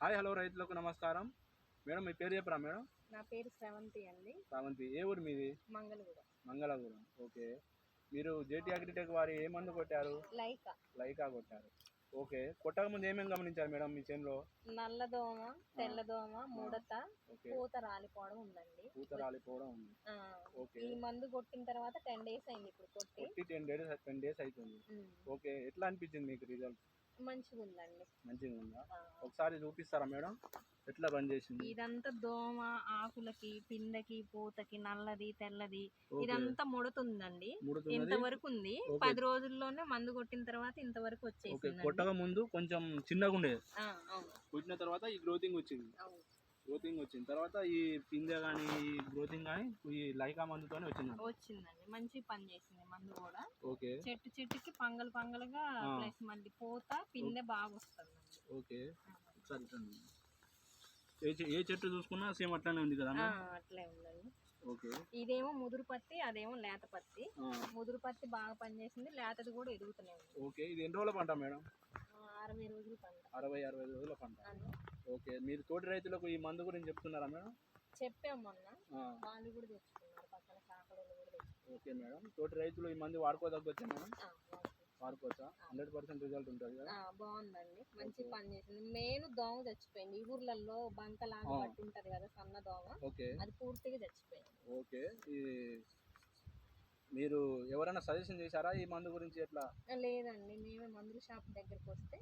Hi hello రైతులకు నమస్కారం. Madam మీ పేరు చెప్పరా మేడం? నా పేరు శ్రవంతి అండి. శ్రావంతి ఏ ఊరు మీది? మంగళగూడ. మంగళగూడెం ఓకే. మీరు జేటీ అగ్రిటెక్ వారి ఏ మందు కొట్టారు? లైక. లైకా కొట్టారు. ఓకే. కొట్టక ముందు ఏమేమి గమనించారు మేడం మీ చేనులో? నల్లదోమ తెల్లదోమ ముడత పూత రాలిపోవడం ఉందండి. పూత రాలిపోవడం ఉంది. ఓకే. ఈ మందు కొట్టిన తర్వాత టెన్ డేస్ అయింది ఇప్పుడు కొట్టి. టెన్ డేస్ టెన్ డేస్ అవుతుంది ఓకే. ఎట్లా అనిపించింది మీకు రిజల్ట్? మంచిగా ఉందండి మంచిగా ఉందా ఒకసారి చూపిస్తారా మేడం? ఎట్లా పని చేసింది? ఇదంతా దోమ ఆకులకి పిందకి పూతకి నల్లది తెల్లది. ఇదంతా ముడుతుందండి. ఇంతవరకు ఉంది. పది రోజుల్లోనే మందు కొట్టిన తర్వాత ఇంతవరకు వచ్చేసింది కొట్టక ముందు కొంచెం చిన్నగా ఉండేది కొట్టిన తర్వాత ఈ గ్రోతింగ్ వచ్చింది. గ్రోతింగ్ వచ్చిన తర్వాత ఈ పిందె కానీ ఈ గ్రోతింగ్ కానీ ఈ లైకా మందుతోనే వచ్చింది. వచ్చిందండి. మంచి పని చేసింది మందు కూడా. ఓకే. చెట్టు చెట్టుకి పంగలు పంగలుగా. ప్లస్ మళ్ళీ పూత పిందె బాగా వస్తుందండి. ఓకే. ఇట్లా ఏ చెట్టు చూసుకున్నా సేమ్ అట్లానే ఉంది కదా అట్లే ఉందండి. ఓకే. ఇదేమో ముదురు పత్తి అదేమో లేత పత్తి. ముదురు పత్తి బాగా పనిచేసింది లేతది కూడా ఎదుగుతూనే ఉంది. ఓకే. ఇది ఎన్ని రోజుల పంట మేడం? అరవై రోజులు పంట. అరవై అరవై రోజుల పంట. ఓకే. మీరు తోటి రైతులకు ఈ మందు గురించి చెప్తున్నారా మేడం? చెప్పాం మొన్న. వాళ్ళు కూడా తెచ్చుకున్నారు. పక్కన కూడా తెచ్చుకున్నారు. Okay madam. తోటి రైతులు ఈ మందు వాడుకోదగ్గొచ్చా మేడం. వాడుకోవచ్చా. హండ్రెడ్ పర్సెంట్ రిజల్ట్ ఉంటుంది కదా? బాగుందండి. మంచి పని చేసింది. మెయిన్ దోమ చచ్చిపోయింది. ఈ ఊర్లలో బంకలాగా ఆ. పట్టి ఉంటది కదా సన్న దోమ. ఓకే. అది పూర్తిగా చచ్చిపోయింది. ఓకే. ఈ మీరు ఎవరైనా సజెషన్ చేశారా ఈ మందు గురించి ఎట్లా? లేదండి. మేమే మందుల షాప్ దగ్గరికి వస్తే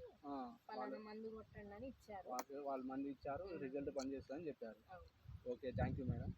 పలానా మందు కొట్టండి అని ఇచ్చారు. వాళ్ళు మంది ఇచ్చారు రిజల్ట్ పనిచేస్తుందని చెప్పారు. Okay thank you madam